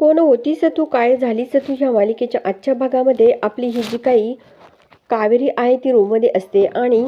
कोण होतीस तू? काय झालीस तू ह्या मालिकेच्या आजच्या भागामध्ये? आपली ही जी काही कावेरी आहे ती रूममध्ये असते आणि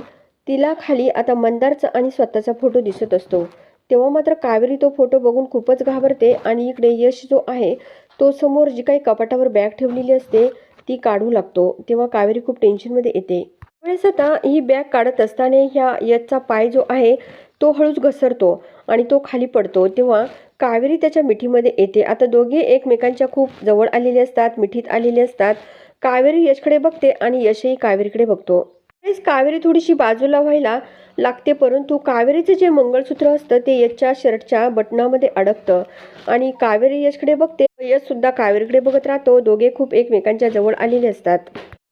तिला खाली आता मंदारचा आणि स्वतःचा फोटो दिसत असतो. तेव्हा मात्र कावेरी तो फोटो बघून खूपच घाबरते आणि इकडे यश जो आहे तो समोर जी काही कपाटावर बॅग ठेवलेली असते ती काढू लागतो. तेव्हा कावेरी खूप टेन्शनमध्ये येते. त्यावेळेस आता ही बॅग काढत असताना ह्या यशचा पाय जो आहे तो हळूच घसरतो आणि तो खाली पडतो. तेव्हा कावेरी त्याच्या मिठीमध्ये येते. आता दोघे एकमेकांच्या खूप जवळ आलेले असतात मिठीत आलेले असतात. कावेरी यशकडे बघते आणि यशही कावेरीकडे बघतो. त्यावेळेस कावेरी थोडीशी बाजूला व्हायला लागते परंतु कावेरीचं जे मंगळसूत्र असतं ते यशच्या शर्टच्या बटनामध्ये अडकतं. आणि कावेरी यशकडे बघते यश सुद्धा कावेरीकडे बघत राहतो. दोघे खूप एकमेकांच्या जवळ आलेले असतात.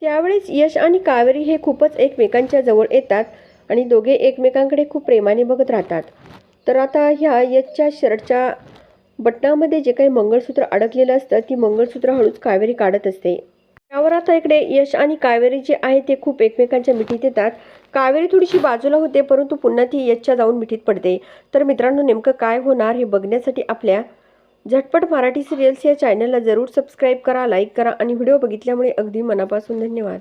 त्यावेळेस यश आणि कावेरी हे खूपच एकमेकांच्या जवळ येतात आणि दोघे एकमेकांकडे खूप प्रेमाने बघत राहतात. तर आता ह्या यशच्या शर्टच्या बटणामध्ये जे काही मंगळसूत्र अडकलेलं असतं ती मंगळसूत्र हळूच कावेरी काढत असते. त्यावर आता इकडे यश आणि कावेरी जे आहे ते खूप एकमेकांच्या मिठीत येतात. कावेरी थोडीशी बाजूला होते परंतु पुन्हा ती यशच्या जाऊन मिठीत पडते. तर मित्रांनो नेमकं काय होणार हे बघण्यासाठी आपल्या झटपट मराठी सिरियल्स या चॅनलला जरूर सबस्क्राईब करा लाईक करा आणि व्हिडिओ बघितल्यामुळे अगदी मनापासून धन्यवाद.